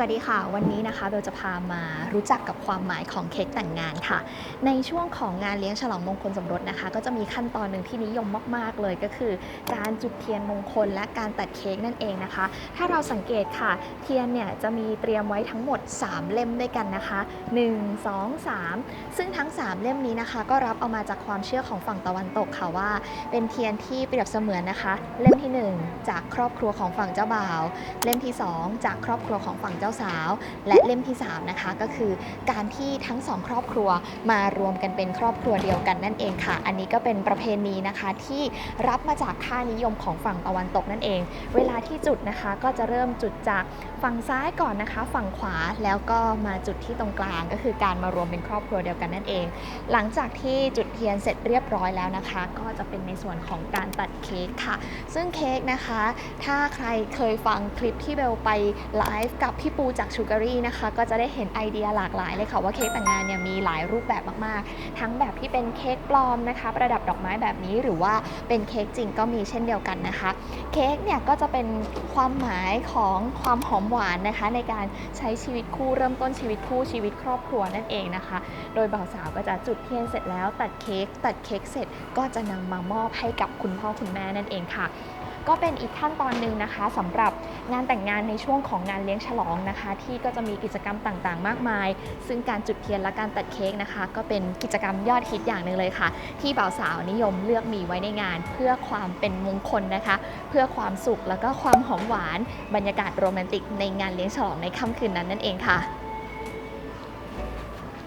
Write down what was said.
สวัสดีค่ะ วันนี้นะคะเบลจะพามารู้จักกับความหมายของเค้กแต่งงานค่ะ ในช่วงของงานเลี้ยงฉลองมงคลสมรสนะคะ ก็จะมีขั้นตอนหนึ่งที่นิยมมาก ๆ เลยก็คือ การจุดเทียนมงคลและการตัดเค้กนั่นเองนะคะ ถ้าเราสังเกตค่ะ เทียนเนี่ยจะมีเตรียมไว้ทั้งหมด 3 เล่มด้วยกันนะคะ 1 2 3 ซึ่งทั้ง 3 เล่มนี้นะคะ ก็รับเอามาจากความเชื่อของฝั่งตะวันตกค่ะว่า เป็นเทียนที่เปรียบเสมือนนะคะ เล่มทีหนึ่1 จากครอบครัวของฝั่งเจ้าบ่าว เล่มที่ 2 จากครอบครัวของฝั่งเจ้าสาว และเล่มที่ 3 นะคะ ก็คือการที่ทั้งสองครอบครัวมารวมกันเป็นครอบครัวเดียวกันนั่นเองค่ะ อันนี้ก็เป็นประเพณีนะคะที่รับมาจากค่านิยมของฝั่งตะวันตกนั่นเอง เวลาที่จุดนะคะก็จะเริ่มจุดจากฝั่งซ้ายก่อนนะคะ ฝั่งขวาแล้วก็มาจุดที่ตรงกลางก็คือการมารวมเป็นครอบครัวเดียวกันนั่นเอง หลังจากที่จุดเทียนเสร็จเรียบร้อยแล้วนะคะ ก็จะเป็นในส่วนของการตัดเค้กค่ะ ซึ่งเค้กนะคะ ถ้าใครเคยฟังคลิปที่เบลไปไลฟ์กับพี่ปูจากชูการีนะคะ ก็จะได้เห็นไอเดียหลากหลายเลยค่ะว่าเค้กแต่งงานเนี่ยมีหลายรูปแบบมากๆ ทั้งแบบที่เป็นเค้กปลอมนะคะ ประดับดอกไม้แบบนี้หรือว่าเป็นเค้กจริงก็มีเช่นเดียวกันนะคะ เค้กเนี่ยก็จะเป็นความหมายของความหอมหวานนะคะ ในการใช้ชีวิตคู่เริ่มต้นชีวิตคู่ชีวิตครอบครัวนั่นเองนะคะ โดยบ่าวสาวก็จะจุดเทียนเสร็จแล้วตัดเค้กตัดเค้กเสร็จก็จะนำมามอบให้กับคุณพ่อคุณแม่นั่นเองค่ะ ก็เป็นอีกขั้นตอนหนึ่งนะคะสำหรับงานแต่งงานในช่วงของงานเลี้ยงฉลองนะคะ ที่ก็จะมีกิจกรรมต่างๆ มากมาย ซึ่งการจุดเทียนและการตัดเค้กนะคะ ก็เป็นกิจกรรมยอดฮิตอย่างหนึ่งเลยค่ะ ที่บ่าวสาวนิยมเลือกมีไว้ในงาน เพื่อความเป็นมงคลนะคะ เพื่อความสุขแล้วก็ความหอมหวาน บรรยากาศโรแมนติกในงานเลี้ยงฉลองในค่ำคืนนั้นนั่นเองค่ะ